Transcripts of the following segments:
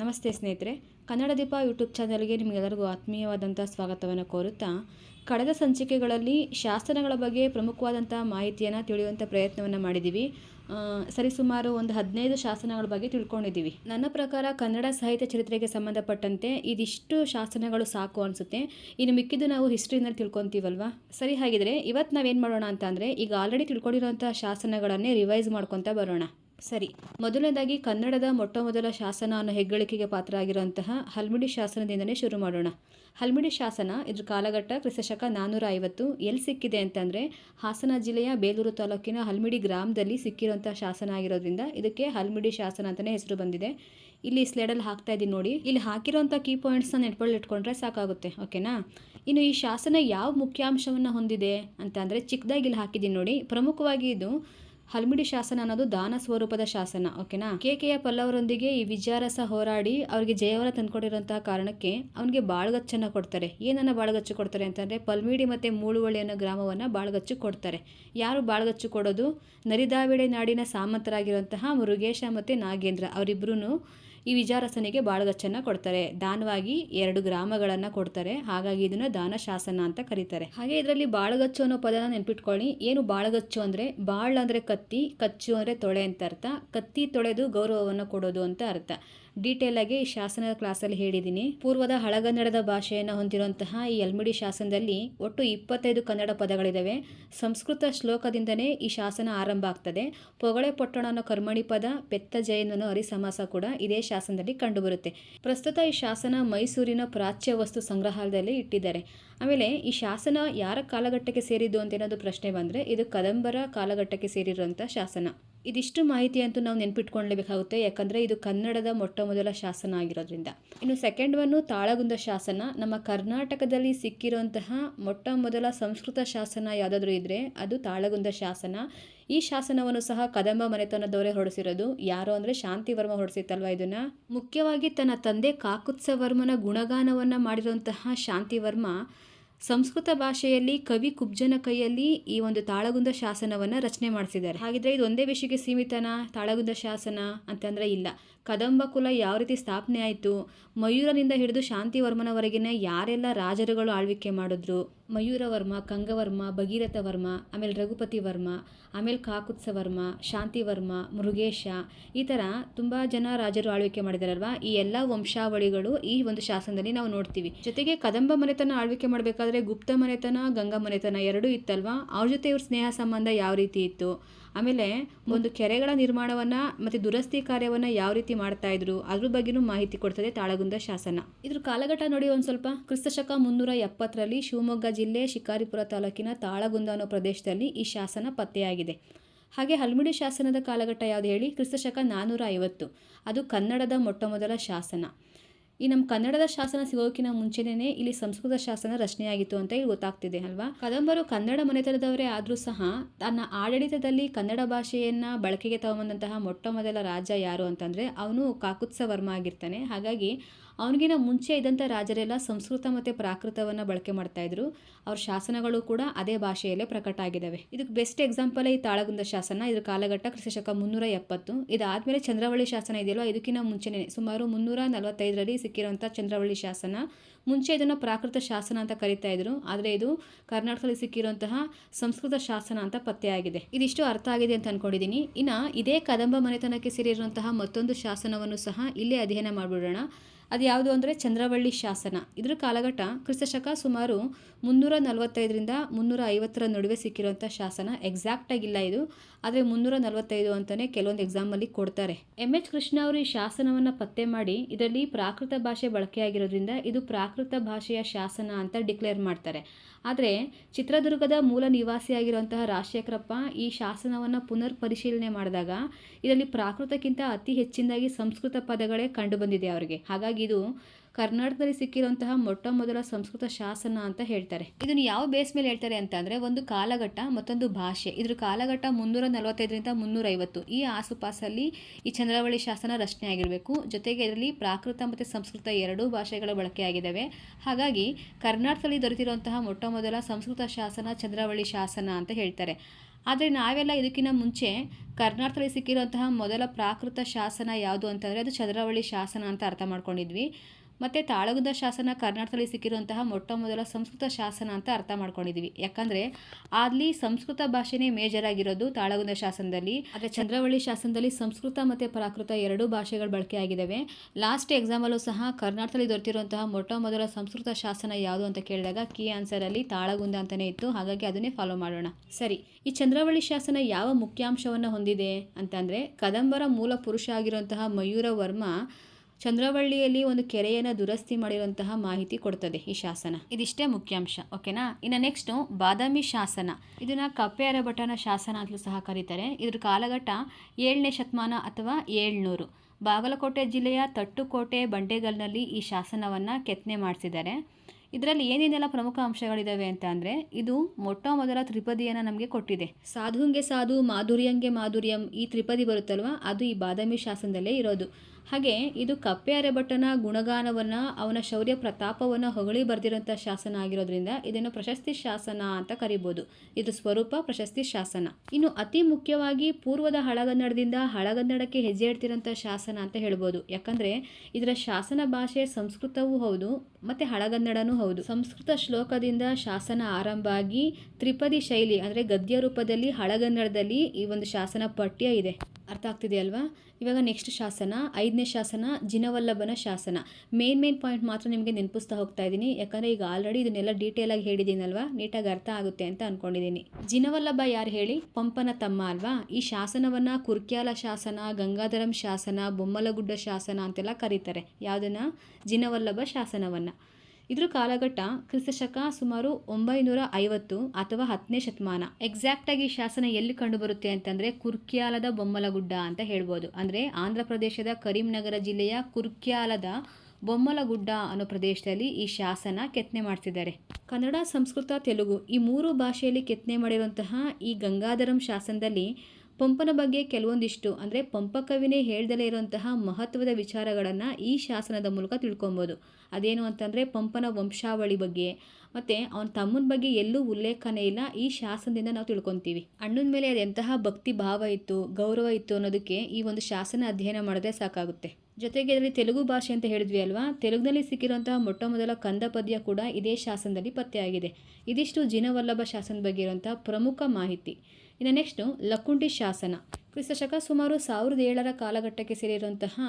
ನಮಸ್ತೆ ಸ್ನೇಹಿತರೆ, ಕನ್ನಡ ದೀಪ ಯೂಟ್ಯೂಬ್ ಚಾನಲ್ಗೆ ನಿಮಗೆಲ್ಲರಿಗೂ ಆತ್ಮೀಯವಾದಂಥ ಸ್ವಾಗತವನ್ನು ಕೋರುತ್ತಾ, ಕಳೆದ ಸಂಚಿಕೆಗಳಲ್ಲಿ ಶಾಸನಗಳ ಬಗ್ಗೆ ಪ್ರಮುಖವಾದಂಥ ಮಾಹಿತಿಯನ್ನು ತಿಳಿಯುವಂಥ ಪ್ರಯತ್ನವನ್ನು ಮಾಡಿದ್ದೀವಿ ಸರಿಸುಮಾರು ಒಂದು ಹದಿನೈದು ಶಾಸನಗಳ ಬಗ್ಗೆ ತಿಳ್ಕೊಂಡಿದ್ದೀವಿ ನನ್ನ ಪ್ರಕಾರ ಕನ್ನಡ ಸಾಹಿತ್ಯ ಚರಿತ್ರೆಗೆ ಸಂಬಂಧಪಟ್ಟಂತೆ ಇದಿಷ್ಟು ಶಾಸನಗಳು ಸಾಕು ಅನಿಸುತ್ತೆ. ಇನ್ನು ಮಿಕ್ಕಿದ್ದು ನಾವು ಹಿಸ್ಟ್ರಿನಲ್ಲಿ ತಿಳ್ಕೊತೀವಲ್ವಾ? ಸರಿ, ಹಾಗಿದ್ರೆ ಇವತ್ತು ನಾವೇನು ಮಾಡೋಣ ಅಂತ ಅಂದರೆ ಈಗ ಆಲ್ರೆಡಿ ತಿಳ್ಕೊಂಡಿರುವಂಥ ಶಾಸನಗಳನ್ನೇ ರಿವೈಸ್ ಮಾಡ್ಕೊತಾ ಬರೋಣ. ಸರಿ. ಮೊದಲನೇದಾಗಿ ಕನ್ನಡದ ಮೊಟ್ಟ ಮೊದಲ ಶಾಸನ ಅನ್ನೋ ಹೆಗ್ಗಳಿಕೆಗೆ ಪಾತ್ರ ಆಗಿರುವಂತಹ ಹಲ್ಮಿಡಿ ಶಾಸನದಿಂದನೇ ಶುರು ಮಾಡೋಣ. ಹಲ್ಮಿಡಿ ಶಾಸನ ಇದ್ರ ಕಾಲಘಟ್ಟ ಕ್ರಿಸ್ತಶಕ ನಾನ್ನೂರ ಐವತ್ತು. ಎಲ್ಲಿ ಸಿಕ್ಕಿದೆ ಅಂತಂದರೆ ಹಾಸನ ಜಿಲ್ಲೆಯ ಬೇಲೂರು ತಾಲೂಕಿನ ಹಲ್ಮಿಡಿ ಗ್ರಾಮದಲ್ಲಿ ಸಿಕ್ಕಿರುವಂಥ ಶಾಸನ ಆಗಿರೋದ್ರಿಂದ ಇದಕ್ಕೆ ಹಲ್ಮಿಡಿ ಶಾಸನ ಅಂತಲೇ ಹೆಸರು ಬಂದಿದೆ. ಇಲ್ಲಿ ಸ್ಲೇಡಲ್ಲಿ ಹಾಕ್ತಾ ಇದ್ದೀನಿ ನೋಡಿ. ಇಲ್ಲಿ ಹಾಕಿರೋಂಥ ಕೀ ಪಾಯಿಂಟ್ಸ್ನ ನೆಟ್ಕೊಳ್ಳಿ ಇಟ್ಕೊಂಡ್ರೆ ಸಾಕಾಗುತ್ತೆ. ಓಕೆನಾ? ಇನ್ನು ಈ ಶಾಸನ ಯಾವ ಮುಖ್ಯಾಂಶವನ್ನು ಹೊಂದಿದೆ ಅಂತ ಅಂದರೆ ಚಿಕ್ಕದಾಗಿ ಇಲ್ಲಿ ಹಾಕಿದ್ದೀನಿ ನೋಡಿ. ಪ್ರಮುಖವಾಗಿ ಇದು ಹಲ್ಮಿಡಿ ಶಾಸನ ಅನ್ನೋದು ದಾನ ಸ್ವರೂಪದ ಶಾಸನ, ಓಕೆನಾ? ಕೇಕೆಯ ಪಲ್ಲವರೊಂದಿಗೆ ಈ ವಿಜಯಾರಸ ಹೋರಾಡಿ ಅವರಿಗೆ ಜಯವರ ತಂದ್ಕೊಂಡಿರುವಂತಹ ಕಾರಣಕ್ಕೆ ಅವನಿಗೆ ಬಾಳ್ಗಚ್ಚನ್ನ ಕೊಡ್ತಾರೆ. ಏನನ್ನ ಬಾಳ್ಗಚ್ಚು ಕೊಡ್ತಾರೆ ಅಂತಂದ್ರೆ ಪಲ್ಮಿಡಿ ಮತ್ತೆ ಮೂಳುವಳ್ಳಿ ಅನ್ನೋ ಗ್ರಾಮವನ್ನ ಬಾಳ್ಗಚ್ಚು ಕೊಡ್ತಾರೆ. ಯಾರು ಬಾಳ್ಗಚ್ಚು ಕೊಡೋದು? ನರಿದಾವಿಡೆ ನಾಡಿನ ಸಾಮಂತರಾಗಿರುವಂತಹ ಮುರುಗೇಶ ಮತ್ತೆ ನಾಗೇಂದ್ರ. ಅವರಿಬ್ರು ಈ ವಿಜಾರಸನಿಗೆ ಬಾಳಗಚ್ಚನ್ನು ಕೊಡ್ತಾರೆ. ದಾನವಾಗಿ ಎರಡು ಗ್ರಾಮಗಳನ್ನು ಕೊಡ್ತಾರೆ. ಹಾಗಾಗಿ ಇದನ್ನ ದಾನ ಶಾಸನ ಅಂತ ಕರೀತಾರೆ. ಹಾಗೆ ಇದರಲ್ಲಿ ಬಾಳಗಚ್ಚು ಅನ್ನೋ ಪದನ ನೆನ್ಪಿಟ್ಕೊಳ್ಳಿ. ಏನು ಬಾಳಗಚ್ಚು ಅಂದ್ರೆ? ಬಾಳ್ ಅಂದ್ರೆ ಕತ್ತಿ, ಕಚ್ಚು ಅಂದ್ರೆ ತೊಳೆ ಅಂತ ಅರ್ಥ. ಕತ್ತಿ ತೊಳೆದು ಗೌರವವನ್ನು ಕೊಡೋದು ಅಂತ ಅರ್ಥ. ಡೀಟೇಲ್ ಆಗಿ ಈ ಶಾಸನ ಕ್ಲಾಸಲ್ಲಿ ಹೇಳಿದ್ದೀನಿ ಪೂರ್ವದ ಹಳಗನ್ನಡದ ಭಾಷೆಯನ್ನು ಹೊಂದಿರುವಂತಹ ಈ ಎಲ್ಮಿಡಿ ಶಾಸನದಲ್ಲಿ ಒಟ್ಟು ಇಪ್ಪತ್ತೈದು ಕನ್ನಡ ಪದಗಳಿದಾವೆ. ಸಂಸ್ಕೃತ ಶ್ಲೋಕದಿಂದನೇ ಈ ಶಾಸನ ಆರಂಭ ಆಗ್ತದೆ. ಪೊಗಳೆ ಪೊಟ್ಟಣ ಅನ್ನೋ ಕರ್ಮಣಿ ಪದ, ಪೆತ್ತ ಜಯನ್ ಅನ್ನೋ ಹರಿಸಮಾಸ ಕೂಡ ಇದೇ ಶಾಸನದಲ್ಲಿ ಕಂಡುಬರುತ್ತೆ. ಪ್ರಸ್ತುತ ಈ ಶಾಸನ ಮೈಸೂರಿನ ಪ್ರಾಚ್ಯ ವಸ್ತು ಸಂಗ್ರಹಾಲಯದಲ್ಲಿ ಇಟ್ಟಿದ್ದಾರೆ. ಆಮೇಲೆ ಈ ಶಾಸನ ಯಾರ ಕಾಲಘಟ್ಟಕ್ಕೆ ಸೇರಿದ್ದು ಅಂತ ಏನಾದರೂ ಪ್ರಶ್ನೆ ಬಂದರೆ ಇದು ಕದಂಬರ ಕಾಲಘಟ್ಟಕ್ಕೆ ಸೇರಿರುವಂಥ ಶಾಸನ. ಇದಿಷ್ಟು ಮಾಹಿತಿ ಅಂತೂ ನಾವು ನೆನ್ಪಿಟ್ಕೊಳ್ಳೇಬೇಕಾಗುತ್ತೆ ಯಾಕಂದರೆ ಇದು ಕನ್ನಡದ ಮೊಟ್ಟ ಮೊದಲ ಶಾಸನ ಆಗಿರೋದ್ರಿಂದ. ಇನ್ನು ಸೆಕೆಂಡ್ ಒನ್ನು ತಾಳಗುಂದ ಶಾಸನ. ನಮ್ಮ ಕರ್ನಾಟಕದಲ್ಲಿ ಸಿಕ್ಕಿರುವಂತಹ ಮೊಟ್ಟ ಮೊದಲ ಸಂಸ್ಕೃತ ಶಾಸನ ಯಾವುದಾದ್ರೂ ಇದ್ದರೆ ಅದು ತಾಳಗುಂದ ಶಾಸನ. ಈ ಶಾಸನವನ್ನು ಸಹ ಕದಂಬ ಮನೆತನದವರೇ ಹೊರಡಿಸಿರೋದು. ಯಾರು ಅಂದರೆ ಶಾಂತಿವರ್ಮ ಹೊರಡಿಸಿತ್ತಲ್ವ ಇದನ್ನ? ಮುಖ್ಯವಾಗಿ ತನ್ನ ತಂದೆ ಕಾಕುತ್ಸವರ್ಮನ ಗುಣಗಾನವನ್ನು ಮಾಡಿರುವಂತಹ ಶಾಂತಿವರ್ಮ ಸಂಸ್ಕೃತ ಭಾಷೆಯಲ್ಲಿ ಕವಿ ಕುಬ್ಜನ ಕೈಯಲ್ಲಿ ಈ ಒಂದು ತಾಳಗುಂದ ಶಾಸನವನ್ನು ರಚನೆ ಮಾಡಿಸಿದ್ದಾರೆ. ಹಾಗಿದ್ರೆ ಇದು ಒಂದೇ ವಿಷಯಕ್ಕೆ ಸೀಮಿತನಾ? ತಾಳಗುಂದ ಶಾಸನ ಅಂತಂದ್ರೆ ಇಲ್ಲ. ಕದಂಬ ಕುಲ ಯಾವ ರೀತಿ ಸ್ಥಾಪನೆ ಆಯಿತು? ಮಯೂರನಿಂದ ಹಿಡಿದು ಶಾಂತಿವರ್ಮನವರೆಗಿನ ಯಾರೆಲ್ಲ ರಾಜರುಗಳು ಆಳ್ವಿಕೆ ಮಾಡಿದ್ರು? ಮಯೂರವರ್ಮ, ಕಂಗವರ್ಮ ಭಗೀರಥ ವರ್ಮ ಆಮೇಲೆ ರಘುಪತಿ ವರ್ಮ ಆಮೇಲೆ ಕಾಕುತ್ಸವರ್ಮ, ಶಾಂತಿವರ್ಮ, ಮೃಗೇಶ ಈ ಥರ ತುಂಬ ಜನ ರಾಜರು ಆಳ್ವಿಕೆ ಮಾಡಿದಾರಲ್ವಾ? ಈ ಎಲ್ಲ ವಂಶಾವಳಿಗಳು ಈ ಒಂದು ಶಾಸನದಲ್ಲಿ ನಾವು ನೋಡ್ತೀವಿ. ಜೊತೆಗೆ ಕದಂಬ ಮನೆತನ ಆಳ್ವಿಕೆ ಮಾಡಬೇಕಾದ್ರೆ ಗುಪ್ತ ಮನೆತನ, ಗಂಗಾ ಮನೆತನ ಎರಡೂ ಇತ್ತಲ್ವಾ? ಅವ್ರ ಜೊತೆ ಇವ್ರ ಸ್ನೇಹ ಸಂಬಂಧ ಯಾವ ರೀತಿ ಇತ್ತು? ಆಮೇಲೆ ಒಂದು ಕೆರೆಗಳ ನಿರ್ಮಾಣವನ್ನ ಮತ್ತೆ ದುರಸ್ತಿ ಕಾರ್ಯವನ್ನ ಯಾವ ರೀತಿ ಮಾಡ್ತಾ ಇದ್ರು, ಅದ್ರ ಬಗ್ಗೆನೂ ಮಾಹಿತಿ ಕೊಡ್ತದೆ ತಾಳಗುಂದ ಶಾಸನ. ಇದ್ರ ಕಾಲಘಟ್ಟ ನೋಡಿ ಒಂದ್ ಸ್ವಲ್ಪ. ಕ್ರಿಸ್ತಶಕ ಮುನ್ನೂರ ಎಪ್ಪತ್ತರಲ್ಲಿ ಶಿವಮೊಗ್ಗ ಜಿಲ್ಲೆ ಶಿಕಾರಿಪುರ ತಾಲೂಕಿನ ತಾಳಗುಂದ ಅನ್ನೋ ಪ್ರದೇಶದಲ್ಲಿ ಈ ಶಾಸನ ಪತ್ತೆಯಾಗಿದೆ. ಹಾಗೆ ಹಲ್ಮಿಡಿ ಶಾಸನದ ಕಾಲಘಟ್ಟ ಯಾವ್ದು ಹೇಳಿ? ಕ್ರಿಸ್ತಶಕ ನಾನ್ನೂರ ಐವತ್ತು. ಅದು ಕನ್ನಡದ ಮೊಟ್ಟ ಮೊದಲ ಶಾಸನ. ಈ ನಮ್ಮ ಕನ್ನಡದ ಶಾಸನ ಸಿಗೋಕಿನ ಮುಂಚೆನೇ ಇಲ್ಲಿ ಸಂಸ್ಕೃತ ಶಾಸನ ರಚನೆಯಾಗಿತ್ತು ಅಂತ ಇಲ್ಲಿ ಗೊತ್ತಾಗ್ತಿದೆ, ಅಲ್ವಾ? ಕದಂಬರು ಕನ್ನಡ ಮನೆತನದವರೇ ಆದರೂ ಸಹ ತನ್ನ ಆಡಳಿತದಲ್ಲಿ ಕನ್ನಡ ಭಾಷೆಯನ್ನ ಬಳಕೆಗೆ ತಗೊಂಬಂದಂತಹ ಮೊಟ್ಟ ಮೊದಲ ರಾಜ ಯಾರು ಅಂತಂದ್ರೆ ಅವನು ಕಾಕುತ್ಸ ವರ್ಮ ಆಗಿರ್ತಾನೆ. ಹಾಗಾಗಿ ಅವನಿಗಿನ ಮುಂಚೆ ಇದ್ದಂಥ ರಾಜರೆಲ್ಲ ಸಂಸ್ಕೃತ ಮತ್ತು ಪ್ರಾಕೃತವನ್ನು ಬಳಕೆ ಮಾಡ್ತಾ ಇದ್ರು. ಅವ್ರ ಶಾಸನಗಳು ಕೂಡ ಅದೇ ಭಾಷೆಯಲ್ಲೇ ಪ್ರಕಟ ಆಗಿದ್ದಾವೆ ಇದಕ್ಕೆ ಬೆಸ್ಟ್ ಎಕ್ಸಾಂಪಲ್ ಈ ತಾಳಗುಂದ ಶಾಸನ, ಇದ್ರ ಕಾಲಘಟ್ಟ ಕ್ರಿಸ್ತಶಕ ಮುನ್ನೂರ ಎಪ್ಪತ್ತು. ಇದಾದಮೇಲೆ ಚಂದ್ರವಳ್ಳಿ ಶಾಸನ ಇದೆಯಲ್ವ? ಇದಕ್ಕಿಂತ ಮುಂಚೆನೇ, ಸುಮಾರು ಮುನ್ನೂರ ನಲವತ್ತೈದರಲ್ಲಿ ಸಿಕ್ಕಿರುವಂಥ ಚಂದ್ರವಳ್ಳಿ ಶಾಸನ. ಮುಂಚೆ ಇದನ್ನು ಪ್ರಾಕೃತ ಶಾಸನ ಅಂತ ಕರಿತಾ ಇದ್ರು. ಆದರೆ ಇದು ಕರ್ನಾಟಕದಲ್ಲಿ ಸಿಕ್ಕಿರುವಂತಹ ಸಂಸ್ಕೃತ ಶಾಸನ ಅಂತ ಪತ್ತೆಯಾಗಿದೆ ಇದಿಷ್ಟು ಅರ್ಥ ಆಗಿದೆ ಅಂತ ಅನ್ಕೊಂಡಿದ್ದೀನಿ ಇನ್ನು ಇದೇ ಕದಂಬ ಮನೆತನಕ್ಕೆ ಸೇರಿರುವಂತಹ ಮತ್ತೊಂದು ಶಾಸನವನ್ನು ಸಹ ಇಲ್ಲೇ ಅಧ್ಯಯನ ಮಾಡಿಬಿಡೋಣ. ಅದು ಯಾವುದು ಅಂದರೆ ಚಂದ್ರವಳ್ಳಿ ಶಾಸನ. ಇದರ ಕಾಲಘಟ್ಟ ಕ್ರಿಸ್ತಶಕ ಸುಮಾರು ಮುನ್ನೂರ ನಲವತ್ತೈದರಿಂದ ಮುನ್ನೂರ ಐವತ್ತರ ನಡುವೆ ಸಿಕ್ಕಿರುವಂಥ ಶಾಸನ. ಎಕ್ಸಾಕ್ಟ್ ಆಗಿಲ್ಲ ಇದು. ಆದರೆ ಮುನ್ನೂರ ನಲವತ್ತೈದು ಅಂತಲೇ ಕೆಲವೊಂದು ಎಕ್ಸಾಮಲ್ಲಿ ಕೊಡ್ತಾರೆ. ಎಂ ಎಚ್ ಕೃಷ್ಣ ಅವರು ಈ ಶಾಸನವನ್ನು ಪತ್ತೆ ಮಾಡಿ ಇದರಲ್ಲಿ ಪ್ರಾಕೃತ ಭಾಷೆ ಬಳಕೆಯಾಗಿರೋದ್ರಿಂದ ಇದು ಪ್ರಾಕೃತ ಭಾಷೆಯ ಶಾಸನ ಅಂತ ಡಿಕ್ಲೇರ್ ಮಾಡ್ತಾರೆ. ಆದರೆ ಚಿತ್ರದುರ್ಗದ ಮೂಲ ನಿವಾಸಿಯಾಗಿರುವಂತಹ ರಾಜಶೇಖರಪ್ಪ ಈ ಶಾಸನವನ್ನು ಪುನರ್ ಪರಿಶೀಲನೆ ಮಾಡಿದಾಗ ಇದರಲ್ಲಿ ಪ್ರಾಕೃತಕ್ಕಿಂತ ಅತಿ ಹೆಚ್ಚಿನದಾಗಿ ಸಂಸ್ಕೃತ ಪದಗಳೇ ಕಂಡುಬಂದಿದೆ ಅವರಿಗೆ. ಹಾಗಾಗಿ ಇದು ಕರ್ನಾಟಕದಲ್ಲಿ ಸಿಕ್ಕಿರುವಂತಹ ಮೊಟ್ಟ ಮೊದಲ ಸಂಸ್ಕೃತ ಶಾಸನ ಅಂತ ಹೇಳ್ತಾರೆ. ಇದನ್ನು ಯಾವ ಬೇಸ್ ಮೇಲೆ ಹೇಳ್ತಾರೆ ಅಂತ ಅಂದ್ರೆ ಒಂದು ಕಾಲಘಟ್ಟ ಮತ್ತೊಂದು ಭಾಷೆ. ಇದ್ರ ಕಾಲಘಟ್ಟ ಮುನ್ನೂರ ನಲವತ್ತೈದರಿಂದ ಮುನ್ನೂರ ಐವತ್ತು ಈ ಆಸುಪಾಸಲ್ಲಿ ಈ ಚಂದ್ರವಳ್ಳಿ ಶಾಸನ ರಚನೆ ಆಗಿರಬೇಕು. ಜೊತೆಗೆ ಇದರಲ್ಲಿ ಪ್ರಾಕೃತ ಮತ್ತು ಸಂಸ್ಕೃತ ಎರಡೂ ಭಾಷೆಗಳ ಬಳಕೆಯಾಗಿದ್ದಾವೆ ಹಾಗಾಗಿ ಕರ್ನಾಟಕದಲ್ಲಿ ದೊರೆತಿರುವಂತಹ ಮೊಟ್ಟ ಮೊದಲ ಸಂಸ್ಕೃತ ಶಾಸನ ಚಂದ್ರವಳ್ಳಿ ಶಾಸನ ಅಂತ ಹೇಳ್ತಾರೆ. ಆದರೆ ನಾವೆಲ್ಲ ಇದಕ್ಕಿಂತ ಮುಂಚೆ ಕರ್ನಾಟಕದಲ್ಲಿ ಸಿಕ್ಕಿರುವಂತಹ ಮೊದಲ ಪ್ರಾಕೃತ ಶಾಸನ ಯಾವುದು ಅಂತಂದರೆ ಅದು ಚಂದ್ರವಳ್ಳಿ ಶಾಸನ ಅಂತ ಅರ್ಥ ಮಾಡ್ಕೊಂಡಿದ್ವಿ. ಮತ್ತು ತಾಳಗುಂದ ಶಾಸನ ಕರ್ನಾಟಕದಲ್ಲಿ ಸಿಕ್ಕಿರುವಂತಹ ಮೊಟ್ಟ ಮೊದಲ ಸಂಸ್ಕೃತ ಶಾಸನ ಅಂತ ಅರ್ಥ ಮಾಡ್ಕೊಂಡಿದ್ವಿ. ಯಾಕಂದರೆ ಅಲ್ಲಿ ಸಂಸ್ಕೃತ ಭಾಷೆನೇ ಮೇಜರ್ ಆಗಿರೋದು ತಾಳಗುಂದ ಶಾಸನದಲ್ಲಿ. ಆದರೆ ಚಂದ್ರವಳ್ಳಿ ಶಾಸನದಲ್ಲಿ ಸಂಸ್ಕೃತ ಮತ್ತು ಪ್ರಾಕೃತ ಎರಡೂ ಭಾಷೆಗಳು ಬಳಕೆ ಆಗಿದ್ದಾವೆ ಲಾಸ್ಟ್ ಎಕ್ಸಾಮಲ್ಲೂ ಸಹ ಕರ್ನಾಟಕದಲ್ಲಿ ದೊರೆತಿರುವಂತಹ ಮೊಟ್ಟ ಮೊದಲ ಸಂಸ್ಕೃತ ಶಾಸನ ಯಾವುದು ಅಂತ ಕೇಳಿದಾಗ ಕೀ ಆನ್ಸರಲ್ಲಿ ತಾಳಗುಂದ ಅಂತಲೇ ಇತ್ತು. ಹಾಗಾಗಿ ಅದನ್ನೇ ಫಾಲೋ ಮಾಡೋಣ. ಸರಿ, ಈ ಚಂದ್ರವಳ್ಳಿ ಶಾಸನ ಯಾವ ಮುಖ್ಯಾಂಶವನ್ನು ಹೊಂದಿದೆ ಅಂತಂದರೆ ಕದಂಬರ ಮೂಲ ಪುರುಷ ಆಗಿರುವಂತಹ ಮಯೂರ ವರ್ಮ ಚಂದ್ರವಳ್ಳಿಯಲ್ಲಿ ಒಂದು ಕೆರೆಯನ್ನು ದುರಸ್ತಿ ಮಾಡಿರುವಂತಹ ಮಾಹಿತಿ ಕೊಡ್ತದೆ ಈ ಶಾಸನ. ಇದಿಷ್ಟೇ ಮುಖ್ಯಾಂಶ, ಓಕೆನಾ? ಇನ್ನು ನೆಕ್ಸ್ಟು, ಬಾದಾಮಿ ಶಾಸನ. ಇದನ್ನ ಕಪ್ಪೆ ಅರಭಟನ ಶಾಸನ ಅಂತಲೂ ಸಹ ಕರೀತಾರೆ. ಇದ್ರ ಕಾಲಘಟ್ಟ ಏಳನೇ ಶತಮಾನ ಅಥವಾ ಏಳ್ನೂರು. ಬಾಗಲಕೋಟೆ ಜಿಲ್ಲೆಯ ತಟ್ಟುಕೋಟೆ ಬಂಡೆಗಲ್ನಲ್ಲಿ ಈ ಶಾಸನವನ್ನು ಕೆತ್ತನೆ ಮಾಡಿಸಿದ್ದಾರೆ. ಇದರಲ್ಲಿ ಏನೇನೆಲ್ಲ ಪ್ರಮುಖ ಅಂಶಗಳಿದ್ದಾವೆ ಅಂತ ಅಂದರೆ, ಇದು ಮೊಟ್ಟ ಮೊದಲ ತ್ರಿಪದಿಯನ್ನು ನಮಗೆ ಕೊಟ್ಟಿದೆ. ಸಾಧುಂಗೆ ಸಾಧು, ಮಾಧುರ್ಯಂಗೆ ಮಾಧುರ್ಯಂ ಈ ತ್ರಿಪದಿ ಬರುತ್ತಲ್ವ? ಅದು ಈ ಬಾದಾಮಿ ಶಾಸನದಲ್ಲೇ ಇರೋದು. ಹಾಗೆ ಇದು ಕಪ್ಪೆ ಅರೆಭಟ್ಟನ ಗುಣಗಾನವನ್ನು ಅವನ ಶೌರ್ಯ ಪ್ರತಾಪವನ್ನು ಹೊಗಳಿ ಬರೆದಿರೋಂಥ ಶಾಸನ ಆಗಿರೋದ್ರಿಂದ ಇದನ್ನು ಪ್ರಶಸ್ತಿ ಶಾಸನ ಅಂತ ಕರಿಬೋದು. ಇದು ಸ್ವರೂಪ ಪ್ರಶಸ್ತಿ ಶಾಸನ. ಇನ್ನು ಅತಿ ಮುಖ್ಯವಾಗಿ ಪೂರ್ವದ ಹಳಗನ್ನಡದಿಂದ ಹಳಗನ್ನಡಕ್ಕೆ ಹೆಜ್ಜೆ ಇಡ್ತಿರೋಂಥ ಶಾಸನ ಅಂತ ಹೇಳ್ಬೋದು. ಯಾಕಂದರೆ ಇದರ ಶಾಸನ ಭಾಷೆ ಸಂಸ್ಕೃತವೂ ಹೌದು, ಮತ್ತು ಹಳಗನ್ನಡನೂ ಹೌದು. ಸಂಸ್ಕೃತ ಶ್ಲೋಕದಿಂದ ಶಾಸನ ಆರಂಭ ಆಗಿ ತ್ರಿಪದಿ ಶೈಲಿ, ಅಂದರೆ ಗದ್ಯ ರೂಪದಲ್ಲಿ ಹಳಗನ್ನಡದಲ್ಲಿ ಈ ಒಂದು ಶಾಸನ ಪಠ್ಯ ಇದೆ. ಅರ್ಥ ಆಗ್ತಿದೆ ಅಲ್ವಾ? ಇವಾಗ ನೆಕ್ಸ್ಟ್ ಶಾಸನ, ಐದನೇ ಶಾಸನ, ಜಿನವಲ್ಲಭನ ಶಾಸನ. ಮೇನ್ ಮೇನ್ ಪಾಯಿಂಟ್ ಮಾತ್ರ ನಿಮಗೆ ನೆನಪಿಸ್ತಾ ಹೋಗ್ತಾ ಇದ್ದೀನಿ. ಯಾಕಂದರೆ ಈಗ ಆಲ್ರೆಡಿ ಇದನ್ನೆಲ್ಲ ಡೀಟೇಲ್ ಆಗಿ ಹೇಳಿದ್ದೀನಲ್ವಾ? ನೀಟಾಗಿ ಅರ್ಥ ಆಗುತ್ತೆ ಅಂತ ಅಂದ್ಕೊಂಡಿದ್ದೀನಿ ಜಿನವಲ್ಲಭ ಯಾರು ಹೇಳಿ? ಪಂಪನ ತಮ್ಮ ಅಲ್ವಾ? ಈ ಶಾಸನವನ್ನು ಕುರ್ಕ್ಯಾಲ ಶಾಸನ, ಗಂಗಾಧರಂ ಶಾಸನ, ಬೊಮ್ಮಲಗುಡ್ಡ ಶಾಸನ ಅಂತೆಲ್ಲ ಕರೀತಾರೆ. ಯಾವುದನ್ನು? ಜಿನವಲ್ಲಭ ಶಾಸನವನ್ನು. ಇದ್ರ ಕಾಲಘಟ್ಟ ಕ್ರಿಸ್ತಶಕ ಸುಮಾರು ಒಂಬೈನೂರ ಐವತ್ತು ಅಥವಾ ಹತ್ತನೇ ಶತಮಾನ. ಎಕ್ಸಾಕ್ಟಾಗಿ ಈ ಶಾಸನ ಎಲ್ಲಿ ಕಂಡುಬರುತ್ತೆ ಅಂತಂದರೆ ಕುರ್ಕ್ಯಾಲದ ಬೊಮ್ಮಲಗುಡ್ಡ ಅಂತ ಹೇಳ್ಬೋದು. ಅಂದರೆ ಆಂಧ್ರ ಪ್ರದೇಶದ ಕರೀಂನಗರ ಜಿಲ್ಲೆಯ ಕುರ್ಕ್ಯಾಲದ ಬೊಮ್ಮಲಗುಡ್ಡ ಅನ್ನೋ ಪ್ರದೇಶದಲ್ಲಿ ಈ ಶಾಸನ ಕೆತ್ತನೆ ಮಾಡ್ತಿದ್ದಾರೆ. ಕನ್ನಡ, ಸಂಸ್ಕೃತ, ತೆಲುಗು ಈ ಮೂರು ಭಾಷೆಯಲ್ಲಿ ಕೆತ್ತನೆ ಮಾಡಿರುವಂತಹ ಈ ಗಂಗಾಧರಂ ಶಾಸನದಲ್ಲಿ ಪಂಪನ ಬಗ್ಗೆ ಕೆಲವೊಂದಿಷ್ಟು, ಅಂದರೆ ಪಂಪಕವಿನೇ ಹೇಳ್ದಲೇ ಇರುವಂತಹ ಮಹತ್ವದ ವಿಚಾರಗಳನ್ನು ಈ ಶಾಸನದ ಮೂಲಕ ತಿಳ್ಕೊಬೋದು. ಅದೇನು ಅಂತಂದರೆ ಪಂಪನ ವಂಶಾವಳಿ ಬಗ್ಗೆ. ಮತ್ತು ಅವನ ತಮ್ಮನ ಬಗ್ಗೆ ಎಲ್ಲೂ ಉಲ್ಲೇಖನೇ ಇಲ್ಲ, ಈ ಶಾಸನದಿಂದ ನಾವು ತಿಳ್ಕೊತೀವಿ. ಅಣ್ಣನ ಮೇಲೆ ಅದೆಂತಹ ಭಕ್ತಿ ಭಾವ ಇತ್ತು, ಗೌರವ ಇತ್ತು ಅನ್ನೋದಕ್ಕೆ ಈ ಒಂದು ಶಾಸನ ಅಧ್ಯಯನ ಮಾಡಿದ್ರೆ ಸಾಕಾಗುತ್ತೆ. ಜೊತೆಗೆ ಇದರಲ್ಲಿ ತೆಲುಗು ಭಾಷೆ ಅಂತ ಹೇಳಿದ್ವಿ ಅಲ್ವಾ? ತೆಲುಗಿನಲ್ಲಿ ಸಿಕ್ಕಿರುವಂತಹ ಮೊಟ್ಟ ಮೊದಲ ಕಂದ ಪದ್ಯ ಕೂಡ ಇದೇ ಶಾಸನದಲ್ಲಿ ಪತ್ತೆಯಾಗಿದೆ. ಇದಿಷ್ಟು ಜಿನವಲ್ಲಭ ಶಾಸನ ಬಗ್ಗೆ ಇರುವಂತಹ ಪ್ರಮುಖ ಮಾಹಿತಿ. ಇನ್ನು ನೆಕ್ಸ್ಟು ಲಕ್ಕುಂಡಿ ಶಾಸನ. ಕ್ರಿಸ್ತಶಕ ಸುಮಾರು ಸಾವಿರದ ಏಳರ ಕಾಲಘಟ್ಟಕ್ಕೆ ಸೇರಿರುವಂತಹ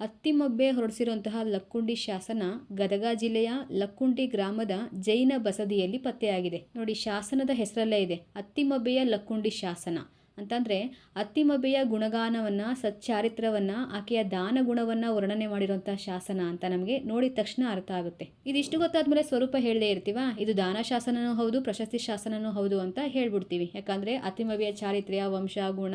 ಅತ್ತಿಮೊಬ್ಬೆ ಹೊರಡಿಸಿರುವಂತಹ ಲಕ್ಕುಂಡಿ ಶಾಸನ ಗದಗ ಜಿಲ್ಲೆಯ ಲಕ್ಕುಂಡಿ ಗ್ರಾಮದ ಜೈನ ಬಸದಿಯಲ್ಲಿ ಪತ್ತೆಯಾಗಿದೆ. ನೋಡಿ, ಶಾಸನದ ಹೆಸರಲ್ಲೇ ಇದೆ. ಅತ್ತಿಮೊಬ್ಬೆಯ ಲಕ್ಕುಂಡಿ ಶಾಸನ. ಅಂತಂದರೆ ಅತ್ತಿಮಬೆಯ ಗುಣಗಾನವನ್ನು, ಸಚ್ಚಾರಿತ್ರವನ್ನು, ಆಕೆಯ ದಾನ ಗುಣವನ್ನು ವರ್ಣನೆ ಮಾಡಿರುವಂಥ ಶಾಸನ ಅಂತ ನಮಗೆ ನೋಡಿದ ತಕ್ಷಣ ಅರ್ಥ ಆಗುತ್ತೆ. ಇದಿಷ್ಟು ಗೊತ್ತಾದ್ಮೇಲೆ ಸ್ವರೂಪ ಹೇಳದೇ ಇರ್ತೀವ? ಇದು ದಾನ ಶಾಸನನೂ ಹೌದು, ಪ್ರಶಸ್ತಿ ಶಾಸನನೂ ಹೌದು ಅಂತ ಹೇಳ್ಬಿಡ್ತೀವಿ. ಯಾಕಂದರೆ ಅತ್ತಿಮೊಬ್ಬೆಯ ಚಾರಿತ್ರ್ಯ, ವಂಶ, ಗುಣ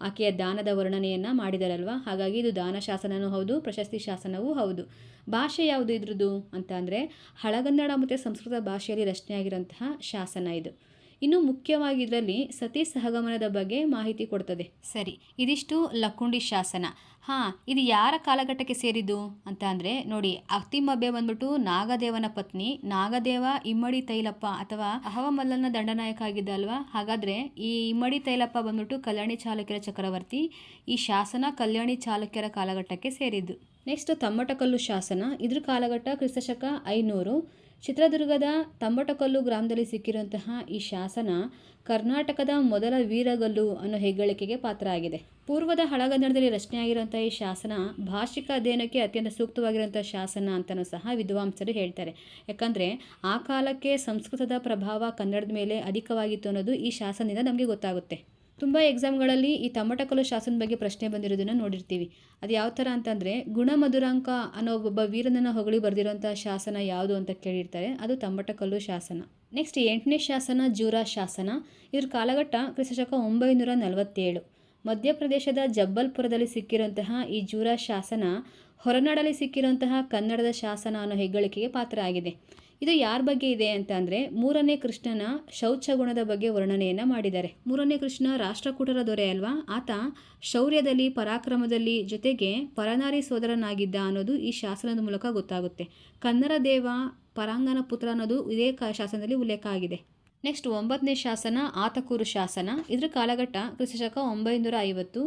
ಆಕೆಯ ದಾನದ ವರ್ಣನೆಯನ್ನು ಮಾಡಿದಾರಲ್ವ? ಹಾಗಾಗಿ ಇದು ದಾನ ಶಾಸನನೂ ಹೌದು, ಪ್ರಶಸ್ತಿ ಶಾಸನವೂ ಹೌದು. ಭಾಷೆ ಯಾವುದು ಇದ್ರದ್ದು ಅಂತ ಅಂದರೆ ಹಳಗನ್ನಡ ಮತ್ತು ಸಂಸ್ಕೃತ ಭಾಷೆಯಲ್ಲಿ ರಚನೆಯಾಗಿರುವಂತಹ ಶಾಸನ ಇದು. ಇನ್ನು ಮುಖ್ಯವಾಗಿ ಇದರಲ್ಲಿ ಸತಿ ಸಹಗಮನದ ಬಗ್ಗೆ ಮಾಹಿತಿ ಕೊಡ್ತದೆ. ಸರಿ ಇದಿಷ್ಟು ಲಕ್ಕುಂಡಿ ಶಾಸನ. ಹಾಂ ಇದು ಯಾರ ಕಾಲಘಟ್ಟಕ್ಕೆ ಸೇರಿದ್ದು? ಅಂತ ಅಂದರೆ ನೋಡಿ ಅಕ್ತಿಮಬ್ಬೆ ಬಂದ್ಬಿಟ್ಟು ನಾಗದೇವನ ಪತ್ನಿ ನಾಗದೇವ ಇಮ್ಮಡಿ ತೈಲಪ್ಪ ಅಥವಾ ಅಹವಮಲ್ಲನ ದಂಡನಾಯಕ ಆಗಿದ್ದ ಅಲ್ವಾ? ಹಾಗಾದರೆ ಈ ಇಮ್ಮಡಿ ತೈಲಪ್ಪ ಬಂದ್ಬಿಟ್ಟು ಕಲ್ಯಾಣಿ ಚಾಲುಕ್ಯರ ಚಕ್ರವರ್ತಿ ಈ ಶಾಸನ ಕಲ್ಯಾಣಿ ಚಾಲುಕ್ಯರ ಕಾಲಘಟ್ಟಕ್ಕೆ ಸೇರಿದ್ದು. ನೆಕ್ಸ್ಟ್ ತಮ್ಮಟಕಲ್ಲು ಶಾಸನ. ಇದ್ರ ಕಾಲಘಟ್ಟ ಕ್ರಿಸ್ತಶಕ ಐನೂರು. ಚಿತ್ರದುರ್ಗದ ತಂಬಟಕಲ್ಲು ಗ್ರಾಮದಲ್ಲಿ ಸಿಕ್ಕಿರುವಂತಹ ಈ ಶಾಸನ ಕರ್ನಾಟಕದ ಮೊದಲ ವೀರಗಲ್ಲು ಅನ್ನೋ ಹೆಗ್ಗಳಿಕೆಗೆ ಪಾತ್ರ ಆಗಿದೆ ಪೂರ್ವದ ಹಳಗನ್ನಡದಲ್ಲಿ ರಚನೆಯಾಗಿರುವಂಥ ಈ ಶಾಸನ ಭಾಷಿಕ ಅಧ್ಯಯನಕ್ಕೆ ಅತ್ಯಂತ ಸೂಕ್ತವಾಗಿರುವಂಥ ಶಾಸನ ಅಂತಲೂ ಸಹ ವಿದ್ವಾಂಸರು ಹೇಳ್ತಾರೆ. ಯಾಕಂದರೆ ಆ ಕಾಲಕ್ಕೆ ಸಂಸ್ಕೃತದ ಪ್ರಭಾವ ಕನ್ನಡದ ಮೇಲೆ ಅಧಿಕವಾಗಿತ್ತು ಅನ್ನೋದು ಈ ಶಾಸನದಿಂದ ನಮಗೆ ಗೊತ್ತಾಗುತ್ತೆ. ತುಂಬ ಎಕ್ಸಾಮ್ಗಳಲ್ಲಿ ಈ ತಮ್ಮಟಕಲ್ಲು ಶಾಸನದ ಬಗ್ಗೆ ಪ್ರಶ್ನೆ ಬಂದಿರೋದನ್ನು ನೋಡಿರ್ತೀವಿ. ಅದು ಯಾವ ಥರ ಅಂತಂದರೆ, ಗುಣಮಧುರಾಂಕ ಅನ್ನೋ ಒಬ್ಬ ವೀರನನ್ನು ಹೊಗಳಿ ಬರೆದಿರೋಂಥ ಶಾಸನ ಯಾವುದು ಅಂತ ಕೇಳಿರ್ತಾರೆ. ಅದು ತಮ್ಮಟಕಲ್ಲು ಶಾಸನ. ನೆಕ್ಸ್ಟ್ ಎಂಟನೇ ಶಾಸನ, ಜೂರಾ ಶಾಸನ. ಇದ್ರ ಕಾಲಘಟ್ಟ ಕ್ರಿಸ್ತಶಕ ಒಂಬೈನೂರ ನಲವತ್ತೇಳು. ಮಧ್ಯಪ್ರದೇಶದ ಜಬ್ಬಲ್ಪುರದಲ್ಲಿ ಸಿಕ್ಕಿರುವಂತಹ ಈ ಜೂರಾ ಶಾಸನ ಹೊರನಾಡಲ್ಲಿ ಸಿಕ್ಕಿರುವಂತಹ ಕನ್ನಡದ ಶಾಸನ ಅನ್ನೋ ಹೆಗ್ಗಳಿಕೆಗೆ ಪಾತ್ರ ಆಗಿದೆ ಇದು ಯಾರ ಬಗ್ಗೆ ಇದೆ ಅಂತ ಅಂದರೆ ಮೂರನೇ ಕೃಷ್ಣನ ಶೌಚ ಗುಣದ ಬಗ್ಗೆ ವರ್ಣನೆಯನ್ನು ಮಾಡಿದ್ದಾರೆ. ಮೂರನೇ ಕೃಷ್ಣ ರಾಷ್ಟ್ರಕೂಟರ ದೊರೆ ಅಲ್ವಾ? ಆತ ಶೌರ್ಯದಲ್ಲಿ, ಪರಾಕ್ರಮದಲ್ಲಿ ಜೊತೆಗೆ ಪರನಾರಿ ಸೋದರನಾಗಿದ್ದ ಅನ್ನೋದು ಈ ಶಾಸನದ ಮೂಲಕ ಗೊತ್ತಾಗುತ್ತೆ. ಕನ್ನಡ ದೇವ ಪರಾಂಗನ ಪುತ್ರ ಅನ್ನೋದು ಇದೇ ಶಾಸನದಲ್ಲಿ ಉಲ್ಲೇಖ ಆಗಿದೆ. ನೆಕ್ಸ್ಟ್ ಒಂಬತ್ತನೇ ಶಾಸನ ಆತಕೂರು ಶಾಸನ. ಇದರ ಕಾಲಘಟ್ಟ ಕ್ರಿಸ್ತಶಕ ಒಂಬೈನೂರ ಐವತ್ತು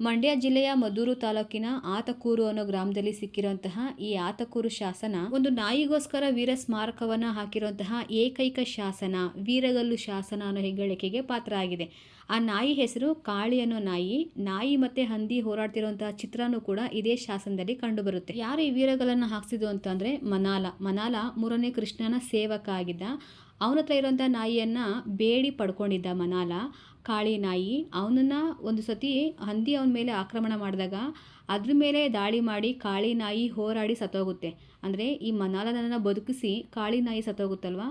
ಮಂಡ್ಯ ಜಿಲ್ಲೆಯ ಮದ್ದೂರು ತಾಲೂಕಿನ ಆತಕೂರು ಅನ್ನೋ ಗ್ರಾಮದಲ್ಲಿ ಸಿಕ್ಕಿರುವಂತಹ ಈ ಆತಕೂರು ಶಾಸನ ಒಂದು ನಾಯಿಗೋಸ್ಕರ ವೀರ ಸ್ಮಾರಕವನ್ನು ಹಾಕಿರುವಂತಹ ಏಕೈಕ ಶಾಸನ, ವೀರಗಲ್ಲು ಶಾಸನ ಅನ್ನೋ ಹೆಗ್ಗಳಿಕೆಗೆ ಪಾತ್ರ ಆಗಿದೆ ಆ ನಾಯಿ ಹೆಸರು ಕಾಳಿ ಅನ್ನೋ ನಾಯಿ. ನಾಯಿ ಮತ್ತೆ ಹಂದಿ ಹೋರಾಡ್ತಿರುವಂತಹ ಚಿತ್ರನೂ ಕೂಡ ಇದೇ ಶಾಸನದಲ್ಲಿ ಕಂಡುಬರುತ್ತೆ. ಯಾರು ಈ ವೀರಗಳನ್ನು ಹಾಕ್ಸಿದ್ದು ಅಂತಂದ್ರೆ ಮನಾಲ. ಮನಾಲ ಮೂರನೇ ಕೃಷ್ಣನ ಸೇವಕ ಆಗಿದ್ದ. ಅವನ ಹತ್ರ ಇರುವಂಥ ನಾಯಿಯನ್ನ ಬೇಡಿ ಪಡ್ಕೊಂಡಿದ್ದ ಮನಾಲ. ಕಾಳಿ ನಾಯಿ. ಅವನನ್ನ ಒಂದು ಸತಿ ಹಂದಿ ಅವನ ಮೇಲೆ ಆಕ್ರಮಣ ಮಾಡಿದಾಗ ಅದ್ರ ಮೇಲೆ ದಾಳಿ ಮಾಡಿ ಕಾಳಿ ನಾಯಿ ಹೋರಾಡಿ ಸತ್ತೋಗುತ್ತೆ. ಅಂದರೆ ಈ ಮನಾಲನನ್ನು ಬದುಕಿಸಿ ಕಾಳಿ ನಾಯಿ ಸತ್ತೋಗುತ್ತಲ್ವ?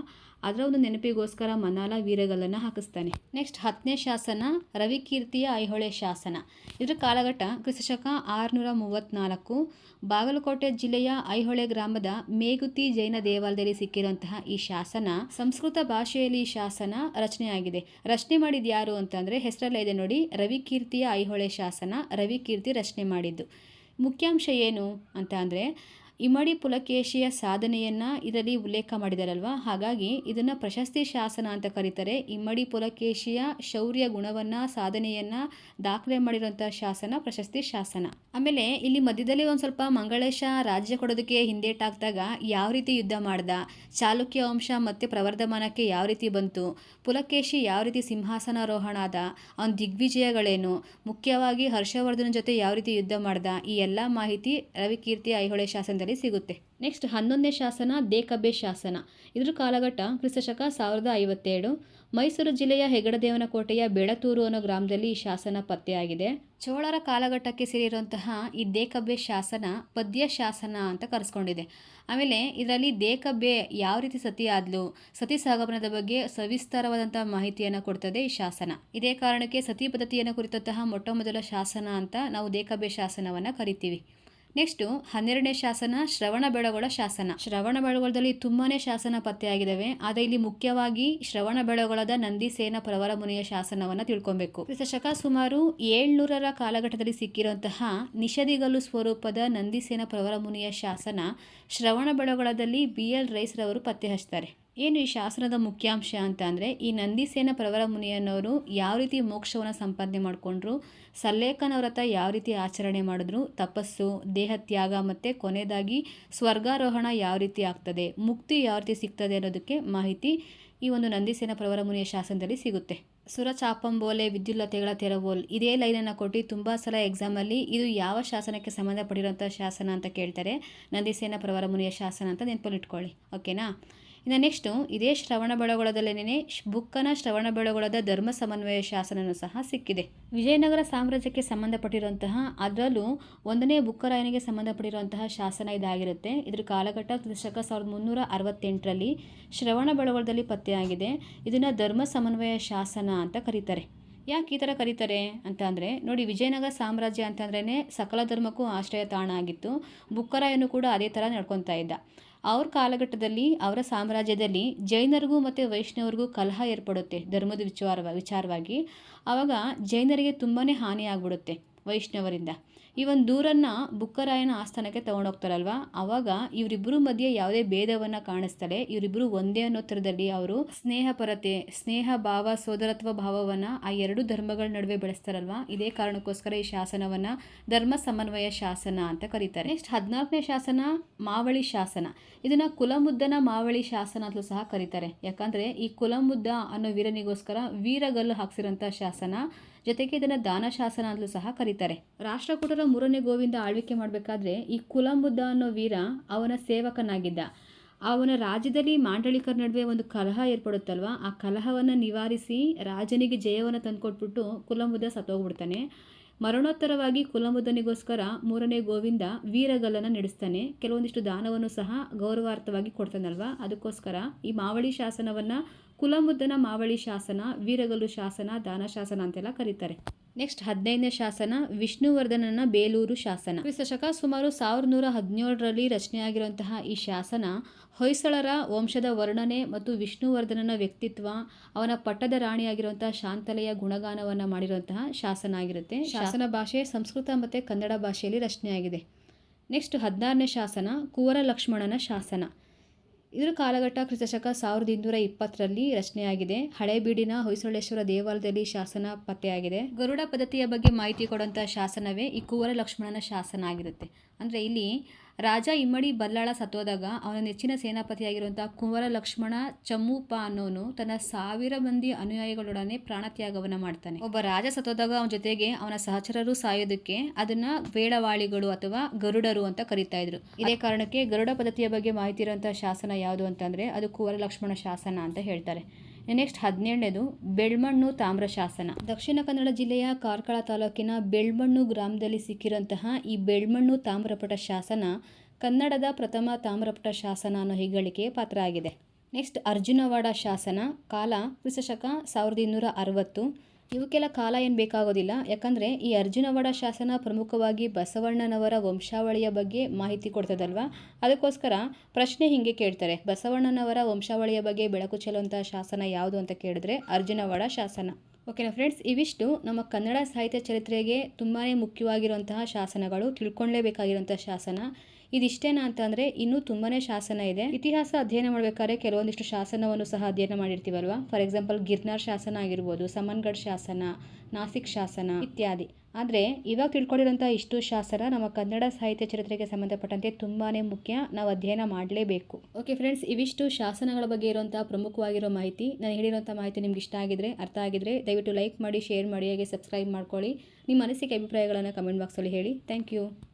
ಅದರ ಒಂದು ನೆನಪಿಗೋಸ್ಕರ ಮನಾಲ ವೀರಗಲ್ಲನ್ನು ಹಾಕಿಸ್ತಾನೆ. ನೆಕ್ಸ್ಟ್ ಹತ್ತನೇ ಶಾಸನ ರವಿಕೀರ್ತಿಯ ಐಹೊಳೆ ಶಾಸನ. ಇದರ ಕಾಲಘಟ್ಟ ಕ್ರಿಸ್ತಶಕ ಆರುನೂರ ಮೂವತ್ತ್ನಾಲ್ಕು ಬಾಗಲಕೋಟೆ ಜಿಲ್ಲೆಯ ಐಹೊಳೆ ಗ್ರಾಮದ ಮೇಗುತಿ ಜೈನ ದೇವಾಲಯದಲ್ಲಿ ಸಿಕ್ಕಿರುವಂತಹ ಈ ಶಾಸನ ಸಂಸ್ಕೃತ ಭಾಷೆಯಲ್ಲಿ ಈ ಶಾಸನ ರಚನೆಯಾಗಿದೆ. ರಚನೆ ಮಾಡಿದ ಯಾರು ಅಂತಂದರೆ ಹೆಸರಲ್ಲೇ ಇದೆ ನೋಡಿ, ರವಿಕೀರ್ತಿಯ ಐಹೊಳೆ ಶಾಸನ ರವಿಕೀರ್ತಿ ರಚನೆ ಮಾಡಿದ್ದು. ಮುಖ್ಯಾಂಶ ಏನು ಅಂತ ಅಂದರೆ ಇಮ್ಮಡಿ ಪುಲಕೇಶಿಯ ಸಾಧನೆಯನ್ನು ಇದರಲ್ಲಿ ಉಲ್ಲೇಖ ಮಾಡಿದಾರಲ್ವ? ಹಾಗಾಗಿ ಇದನ್ನು ಪ್ರಶಸ್ತಿ ಶಾಸನ ಅಂತ ಕರೀತಾರೆ. ಇಮ್ಮಡಿ ಪುಲಕೇಶಿಯ ಶೌರ್ಯ ಗುಣವನ್ನು, ಸಾಧನೆಯನ್ನು ದಾಖಲೆ ಮಾಡಿರುವಂಥ ಶಾಸನ, ಪ್ರಶಸ್ತಿ ಶಾಸನ. ಆಮೇಲೆ ಇಲ್ಲಿ ಮಧ್ಯದಲ್ಲಿ ಒಂದು ಸ್ವಲ್ಪ ಮಂಗಳೇಶ ರಾಜ್ಯ ಕೊಡೋದಕ್ಕೆ ಹಿಂದೇಟಾಗ್ದಾಗ ಯಾವ ರೀತಿ ಯುದ್ಧ ಮಾಡ್ದ? ಚಾಲುಕ್ಯ ವಂಶ ಮತ್ತು ಪ್ರವರ್ಧಮಾನಕ್ಕೆ ಯಾವ ರೀತಿ ಬಂತು? ಪುಲಕೇಶಿ ಯಾವ ರೀತಿ ಸಿಂಹಾಸನಾರೋಹಣ ಆದ? ಅವನ ದಿಗ್ವಿಜಯಗಳೇನು? ಮುಖ್ಯವಾಗಿ ಹರ್ಷವರ್ಧನ ಜೊತೆ ಯಾವ ರೀತಿ ಯುದ್ಧ ಮಾಡ್ದ? ಈ ಎಲ್ಲ ಮಾಹಿತಿ ರವಿಕೀರ್ತಿ ಐಹೊಳೆ ಶಾಸನದಲ್ಲಿ ಸಿಗುತ್ತೆ. ನೆಕ್ಸ್ಟ್ ಹನ್ನೊಂದನೇ ಶಾಸನ ದೇಕಬ್ಬೆ ಶಾಸನ. ಇದ್ರ ಕಾಲಘಟ್ಟ ಕ್ರಿಸ್ತಶಕ ಸಾವಿರದ ಐವತ್ತೇಳು. ಮೈಸೂರು ಜಿಲ್ಲೆಯ ಹೆಗಡದೇವನ ಕೋಟೆಯ ಬೆಳತೂರು ಅನ್ನೋ ಗ್ರಾಮದಲ್ಲಿ ಈ ಶಾಸನ ಪತ್ತೆಯಾಗಿದೆ ಚೋಳರ ಕಾಲಘಟ್ಟಕ್ಕೆ ಸೇರಿರುವಂತಹ ಈ ದೇಕಬ್ಬೆ ಶಾಸನ ಪದ್ಯ ಶಾಸನ ಅಂತ ಕರೆಸ್ಕೊಂಡಿದೆ. ಆಮೇಲೆ ಇದರಲ್ಲಿ ದೇಕಬ್ಬೆ ಯಾವ ರೀತಿ ಸತಿ ಆದ್ಲು, ಸತಿ ಸಾಗಮನದ ಬಗ್ಗೆ ಸವಿಸ್ತಾರವಾದಂತಹ ಮಾಹಿತಿಯನ್ನು ಕೊಡ್ತದೆ ಈ ಶಾಸನ. ಇದೇ ಕಾರಣಕ್ಕೆ ಸತಿ ಪದ್ಧತಿಯನ್ನು ಕುರಿತಂತಹ ಮೊಟ್ಟ ಮೊದಲ ಶಾಸನ ಅಂತ ನಾವು ದೇಕಬ್ಬೆ ಶಾಸನವನ್ನು ಕರಿತೀವಿ. ನೆಕ್ಸ್ಟು ಹನ್ನೆರಡನೇ ಶಾಸನ, ಶ್ರವಣ ಬೆಳಗೊಳ ಶಾಸನ. ಶ್ರವಣ ಬೆಳಗೊಳದಲ್ಲಿ ತುಂಬಾನೇ ಶಾಸನ ಪತ್ತೆಯಾಗಿದ್ದಾವೆ ಆದರೆ ಇಲ್ಲಿ ಮುಖ್ಯವಾಗಿ ಶ್ರವಣ ಬೆಳಗೊಳದ ನಂದಿಸೇನ ಪ್ರವರ ಮುನಿಯ ಶಾಸನವನ್ನು ತಿಳ್ಕೊಬೇಕು. ಶಕ ಸುಮಾರು ಏಳ್ನೂರರ ಕಾಲಘಟ್ಟದಲ್ಲಿ ಸಿಕ್ಕಿರುವಂತಹ ನಿಷದಿಗಲ್ಲು ಸ್ವರೂಪದ ನಂದಿಸೇನ ಪ್ರವರ ಮುನಿಯ ಶಾಸನ ಶ್ರವಣ ಬೆಳಗೊಳದಲ್ಲಿ ಬಿ ಎಲ್ ರೈಸ್ ರವರು ಪತ್ತೆ ಹಚ್ತಾರೆ. ಏನು ಈ ಶಾಸನದ ಮುಖ್ಯಾಂಶ ಅಂತ ಅಂದರೆ ಈ ನಂದಿಸೇನ ಪ್ರವರ ಮುನಿಯನ್ನವರು ಯಾವ ರೀತಿ ಮೋಕ್ಷವನ್ನು ಸಂಪಾದನೆ ಮಾಡಿಕೊಂಡ್ರು, ಸಲ್ಲೇಖನ ವ್ರತ ಯಾವ ರೀತಿ ಆಚರಣೆ ಮಾಡಿದ್ರು, ತಪಸ್ಸು, ದೇಹ ತ್ಯಾಗ ಮತ್ತು ಕೊನೆಯದಾಗಿ ಸ್ವರ್ಗಾರೋಹಣ ಯಾವ ರೀತಿ ಆಗ್ತದೆ, ಮುಕ್ತಿ ಯಾವ ರೀತಿ ಸಿಗ್ತದೆ ಅನ್ನೋದಕ್ಕೆ ಮಾಹಿತಿ ಈ ಒಂದು ನಂದಿಸೇನ ಪ್ರವರ ಮುನಿಯ ಶಾಸನದಲ್ಲಿ ಸಿಗುತ್ತೆ. ಸುರಚಾಪಂಬೋಲೆ ವಿದ್ಯುಲ್ಲತೆಗಳ ತೆರವೋಲ್ ಇದೇ ಲೈನನ್ನು ಕೊಟ್ಟು ತುಂಬ ಸಲ ಎಕ್ಸಾಮಲ್ಲಿ ಇದು ಯಾವ ಶಾಸನಕ್ಕೆ ಸಂಬಂಧಪಟ್ಟಿರುವಂಥ ಶಾಸನ ಅಂತ ಕೇಳ್ತಾರೆ ನಂದಿಸೇನ ಪ್ರವರ ಮುನಿಯ ಶಾಸನ ಅಂತ ನೆನಪಲ್ಲಿಟ್ಕೊಳ್ಳಿ ಓಕೆನಾ ಇನ್ನು ನೆಕ್ಸ್ಟು ಇದೇ ಶ್ರವಣ ಬೆಳಗೊಳದಲ್ಲೇನೆ ಬುಕ್ಕನ ಶ್ರವಣ ಬೆಳಗೊಳದ ಧರ್ಮ ಸಮನ್ವಯ ಶಾಸನನೂ ಸಹ ಸಿಕ್ಕಿದೆ. ವಿಜಯನಗರ ಸಾಮ್ರಾಜ್ಯಕ್ಕೆ ಸಂಬಂಧಪಟ್ಟಿರುವಂತಹ ಅದರಲ್ಲೂ ಒಂದನೇ ಬುಕ್ಕರಾಯನಿಗೆ ಸಂಬಂಧಪಟ್ಟಿರುವಂತಹ ಶಾಸನ ಇದಾಗಿರುತ್ತೆ. ಇದರ ಕಾಲಘಟ್ಟ ದಶಕ ಸಾವಿರದ ಮುನ್ನೂರ ಅರವತ್ತೆಂಟರಲ್ಲಿ ಶ್ರವಣ ಬೆಳಗೊಳದಲ್ಲಿ ಪತ್ತೆಯಾಗಿದೆ. ಇದನ್ನು ಧರ್ಮ ಸಮನ್ವಯ ಶಾಸನ ಅಂತ ಕರೀತಾರೆ. ಯಾಕೆ ಈ ಥರ ಕರೀತಾರೆ ಅಂತ ಅಂದರೆ, ನೋಡಿ ವಿಜಯನಗರ ಸಾಮ್ರಾಜ್ಯ ಅಂತಂದ್ರೇ ಸಕಲ ಧರ್ಮಕ್ಕೂ ಆಶ್ರಯ ತಾಣ ಆಗಿತ್ತು. ಬುಕ್ಕರಾಯನು ಕೂಡ ಅದೇ ಥರ ನಡ್ಕೊತಾ ಇದ್ದ. ಅವ್ರ ಕಾಲಘಟ್ಟದಲ್ಲಿ, ಅವರ ಸಾಮ್ರಾಜ್ಯದಲ್ಲಿ ಜೈನರಿಗೂ ಮತ್ತು ವೈಷ್ಣವರಿಗೂ ಕಲಹ ಏರ್ಪಡುತ್ತೆ ಧರ್ಮದ ವಿಚಾರ ವಿಚಾರವಾಗಿ. ಆವಾಗ ಜೈನರಿಗೆ ತುಂಬಾ ಹಾನಿ ಆಗ್ಬಿಡುತ್ತೆ ವೈಷ್ಣವರಿಂದ. ಈ ಒಂದು ದೂರನ್ನು ಬುಕ್ಕರಾಯನ ಆಸ್ಥಾನಕ್ಕೆ ತೊಗೊಂಡೋಗ್ತಾರಲ್ವ? ಆವಾಗ ಇವರಿಬ್ಬರು ಮಧ್ಯೆ ಯಾವುದೇ ಭೇದವನ್ನು ಕಾಣಿಸ್ತಾರೆ ಇವರಿಬ್ಬರು ಒಂದೇ ಅನ್ನೋ ಥರದಲ್ಲಿ ಅವರು ಸ್ನೇಹಪರತೆ, ಸ್ನೇಹ ಭಾವ, ಸೋದರತ್ವ ಭಾವವನ್ನು ಆ ಎರಡು ಧರ್ಮಗಳ ನಡುವೆ ಬೆಳೆಸ್ತಾರಲ್ವ? ಇದೇ ಕಾರಣಕ್ಕೋಸ್ಕರ ಈ ಶಾಸನವನ್ನು ಧರ್ಮ ಸಮನ್ವಯ ಶಾಸನ ಅಂತ ಕರೀತಾರೆ. ನೆಕ್ಸ್ಟ್ ಹದಿನಾಲ್ಕನೇ ಶಾಸನ ಮಾವಳಿ ಶಾಸನ. ಇದನ್ನು ಕುಲಮುದ್ದನ ಮಾವಳಿ ಶಾಸನ ಅಂತಲೂ ಸಹ ಕರೀತಾರೆ. ಯಾಕಂದರೆ ಈ ಕುಲಮುದ್ದ ಅನ್ನೋ ವೀರನಿಗೋಸ್ಕರ ವೀರಗಲ್ಲು ಹಾಕ್ಸಿರೋಂಥ ಶಾಸನ ಜೊತೆಗೆ ಇದನ್ನು ದಾನ ಶಾಸನ ಅಂತಲೂ ಸಹ ಕರೀತಾರೆ. ರಾಷ್ಟ್ರಕೂಟರ ಮೂರನೇ ಗೋವಿಂದ ಆಳ್ವಿಕೆ ಮಾಡಬೇಕಾದ್ರೆ ಈ ಕುಲಂಬುದ್ದ ಅನ್ನೋ ವೀರ ಅವನ ಸೇವಕನಾಗಿದ್ದ. ಅವನ ರಾಜ್ಯದಲ್ಲಿ ಮಾಂಡಳಿಕರ ನಡುವೆ ಒಂದು ಕಲಹ ಏರ್ಪಡುತ್ತಲ್ವ? ಆ ಕಲಹವನ್ನು ನಿವಾರಿಸಿ ರಾಜನಿಗೆ ಜಯವನ್ನು ತಂದುಕೊಟ್ಬಿಟ್ಟು ಕುಲಂಬುದ್ದ ಸತ್ತೋಗ್ಬಿಡ್ತಾನೆ. ಮರಣೋತ್ತರವಾಗಿ ಕುಲಂಬುದ್ದನಿಗೋಸ್ಕರ ಮೂರನೇ ಗೋವಿಂದ ವೀರಗಲ್ಲನ್ನು ನಡೆಸ್ತಾನೆ. ಕೆಲವೊಂದಿಷ್ಟು ದಾನವನ್ನು ಸಹ ಗೌರವಾರ್ಥವಾಗಿ ಕೊಡ್ತಾನಲ್ವ? ಅದಕ್ಕೋಸ್ಕರ ಈ ಮಾವಳಿ ಶಾಸನವನ್ನು ಕುಲಮುದ್ದನ ಮಾವಳಿ ಶಾಸನ, ವೀರಗಲ್ಲು ಶಾಸನ, ದಾನ ಶಾಸನ ಅಂತೆಲ್ಲ ಕರೀತಾರೆ. ನೆಕ್ಸ್ಟ್ ಹದಿನೈದನೇ ಶಾಸನ, ವಿಷ್ಣುವರ್ಧನನ ಬೇಲೂರು ಶಾಸನ. ಕ್ರಿಸ್ತಶಕ ಸುಮಾರು ಸಾವಿರದ ನೂರ ಹದಿನೇಳರಲ್ಲಿ ರಚನೆಯಾಗಿರುವಂತಹ ಈ ಶಾಸನ ಹೊಯ್ಸಳರ ವಂಶದ ವರ್ಣನೆ ಮತ್ತು ವಿಷ್ಣುವರ್ಧನನ ವ್ಯಕ್ತಿತ್ವ, ಅವನ ಪಟ್ಟದ ರಾಣಿಯಾಗಿರುವಂತಹ ಶಾಂತಲೆಯ ಗುಣಗಾನವನ್ನು ಮಾಡಿರುವಂತಹ ಶಾಸನ ಆಗಿರುತ್ತೆ. ಶಾಸನ ಭಾಷೆ ಸಂಸ್ಕೃತ ಮತ್ತು ಕನ್ನಡ ಭಾಷೆಯಲ್ಲಿ ರಚನೆಯಾಗಿದೆ. ನೆಕ್ಸ್ಟ್ ಹದಿನಾರನೇ ಶಾಸನ, ಕುವರ ಲಕ್ಷ್ಮಣನ ಶಾಸನ. ಇದರ ಕಾಲಘಟ್ಟ ಕ್ರಿಸ್ತಶಕ ಸಾವಿರದ ಇನ್ನೂರ ಇಪ್ಪತ್ತರಲ್ಲಿ ರಚನೆಯಾಗಿದೆ. ಹಳೇಬೀಡಿನ ಹೊಯ್ಸಳೇಶ್ವರ ದೇವಾಲಯದಲ್ಲಿ ಶಾಸನ ಪತ್ತೆಯಾಗಿದೆ. ಗರುಡ ಪದ್ಧತಿಯ ಬಗ್ಗೆ ಮಾಹಿತಿ ಕೊಡುವಂಥ ಶಾಸನವೇ ಈ ಕುವರ ಲಕ್ಷ್ಮಣನ ಶಾಸನ ಆಗಿರುತ್ತೆ. ಅಂದರೆ ಇಲ್ಲಿ ರಾಜ ಇಮ್ಮಡಿ ಬಲ್ಲಾಳ ಸತ್ತೋದಾಗ ಅವನ ನೆಚ್ಚಿನ ಸೇನಾಪತಿಯಾಗಿರುವಂಥ ಕುಂವರ ಲಕ್ಷ್ಮಣ ಚಮ್ಮೂಪ ಅನ್ನೋನು ತನ್ನ ಸಾವಿರ ಮಂದಿ ಅನುಯಾಯಿಗಳೊಡನೆ ಪ್ರಾಣತ್ಯಾಗವನ್ನು ಮಾಡ್ತಾನೆ. ಒಬ್ಬ ರಾಜ ಸತ್ತೋದಾಗ ಅವನ ಜೊತೆಗೆ ಅವನ ಸಹಚರರು ಸಾಯೋದಕ್ಕೆ ಅದನ್ನ ವೇಳವಾಳಿಗಳು ಅಥವಾ ಗರುಡರು ಅಂತ ಕರೀತಾ ಇದ್ರು. ಇದೇ ಕಾರಣಕ್ಕೆ ಗರುಡ ಪದ್ಧತಿಯ ಬಗ್ಗೆ ಮಾಹಿತಿ ಇರುವಂತಹ ಶಾಸನ ಯಾವುದು ಅಂತಂದ್ರೆ ಅದು ಕುವರ ಲಕ್ಷ್ಮಣ ಶಾಸನ ಅಂತ ಹೇಳ್ತಾರೆ. ನೆಕ್ಸ್ಟ್ ಹದಿನೇಳನೇದು ಬೆಳ್ಮಣ್ಣು ತಾಮ್ರ ಶಾಸನ. ದಕ್ಷಿಣ ಕನ್ನಡ ಜಿಲ್ಲೆಯ ಕಾರ್ಕಳ ತಾಲೂಕಿನ ಬೆಳ್ಮಣ್ಣು ಗ್ರಾಮದಲ್ಲಿ ಸಿಕ್ಕಿರುವಂತಹ ಈ ಬೆಳ್ಮಣ್ಣು ತಾಮ್ರಪಟ ಶಾಸನ ಕನ್ನಡದ ಪ್ರಥಮ ತಾಮ್ರಪಟ ಶಾಸನ ಅನ್ನೋ ಹೆಗ್ಗಳಿಕೆ ಪಾತ್ರ ಆಗಿದೆ ನೆಕ್ಸ್ಟ್ ಅರ್ಜುನವಾಡ ಶಾಸನ ಕಾಲ ಕ್ರಿಸ್ತಶಕ ಸಾವಿರದ ಇನ್ನೂರ ಅರವತ್ತು. ಇವಕ್ಕೆಲ್ಲ ಕಾಲ ಏನು ಬೇಕಾಗೋದಿಲ್ಲ. ಯಾಕಂದರೆ ಈ ಅರ್ಜುನವಾಡ ಶಾಸನ ಪ್ರಮುಖವಾಗಿ ಬಸವಣ್ಣನವರ ವಂಶಾವಳಿಯ ಬಗ್ಗೆ ಮಾಹಿತಿ ಕೊಡ್ತದಲ್ವಾ? ಅದಕ್ಕೋಸ್ಕರ ಪ್ರಶ್ನೆ ಹೀಗೆ ಕೇಳ್ತಾರೆ. ಬಸವಣ್ಣನವರ ವಂಶಾವಳಿಯ ಬಗ್ಗೆ ಬೆಳಕು ಚೆಲ್ಲುವಂಥ ಶಾಸನ ಯಾವುದು ಅಂತ ಕೇಳಿದ್ರೆ ಅರ್ಜುನವಾಡ ಶಾಸನ. ಓಕೆನಾ ಫ್ರೆಂಡ್ಸ್ ಇವಿಷ್ಟು ನಮ್ಮ ಕನ್ನಡ ಸಾಹಿತ್ಯ ಚರಿತ್ರೆಗೆ ತುಂಬಾ ಮುಖ್ಯವಾಗಿರುವಂತಹ ಶಾಸನಗಳು ತಿಳ್ಕೊಳ್ಳೇಬೇಕಾಗಿರುವಂಥ ಶಾಸನ. ಇದಿಷ್ಟೇನಾ ಅಂತಂದರೆ ಇನ್ನೂ ತುಂಬಾ ಶಾಸನ ಇದೆ. ಇತಿಹಾಸ ಅಧ್ಯಯನ ಮಾಡಬೇಕಾದ್ರೆ ಕೆಲವೊಂದಿಷ್ಟು ಶಾಸನವನ್ನು ಸಹ ಅಧ್ಯಯನ ಮಾಡಿರ್ತೀವಲ್ವಾ? ಫಾರ್ ಎಕ್ಸಾಂಪಲ್ ಗಿರ್ನಾರ್ ಶಾಸನ ಆಗಿರ್ಬೋದು ಸಮನ್ಗಢ್ ಶಾಸನ, ನಾಸಿಕ್ ಶಾಸನ ಇತ್ಯಾದಿ. ಆದರೆ ಇವಾಗ ತಿಳ್ಕೊಂಡಿರೋಂಥ ಇಷ್ಟು ಶಾಸ್ತ್ರ ನಮ್ಮ ಕನ್ನಡ ಸಾಹಿತ್ಯ ಚರಿತ್ರೆಗೆ ಸಂಬಂಧಪಟ್ಟಂತೆ ತುಂಬಾ ಮುಖ್ಯ. ನಾವು ಅಧ್ಯಯನ ಮಾಡಲೇಬೇಕು. ಓಕೆ ಫ್ರೆಂಡ್ಸ್ ಇವಿಷ್ಟು ಶಾಸನಗಳ ಬಗ್ಗೆ ಇರುವಂಥ ಪ್ರಮುಖವಾಗಿರೋ ಮಾಹಿತಿ. ನಾನು ಹೇಳಿರುವಂಥ ಮಾಹಿತಿ ನಿಮ್ಗೆ ಇಷ್ಟ ಆಗಿದ್ರೆ, ಅರ್ಥ ಆಗಿದ್ರೆ ದಯವಿಟ್ಟು ಲೈಕ್ ಮಾಡಿ ಶೇರ್ ಮಾಡಿ, ಹಾಗೆ ಸಬ್ಸ್ಕ್ರೈಬ್ ಮಾಡ್ಕೊಳ್ಳಿ. ನಿಮ್ಮ ಅನಿಸಿಕೆ, ಅಭಿಪ್ರಾಯಗಳನ್ನು ಕಮೆಂಟ್ ಬಾಕ್ಸಲ್ಲಿ ಹೇಳಿ. Thank you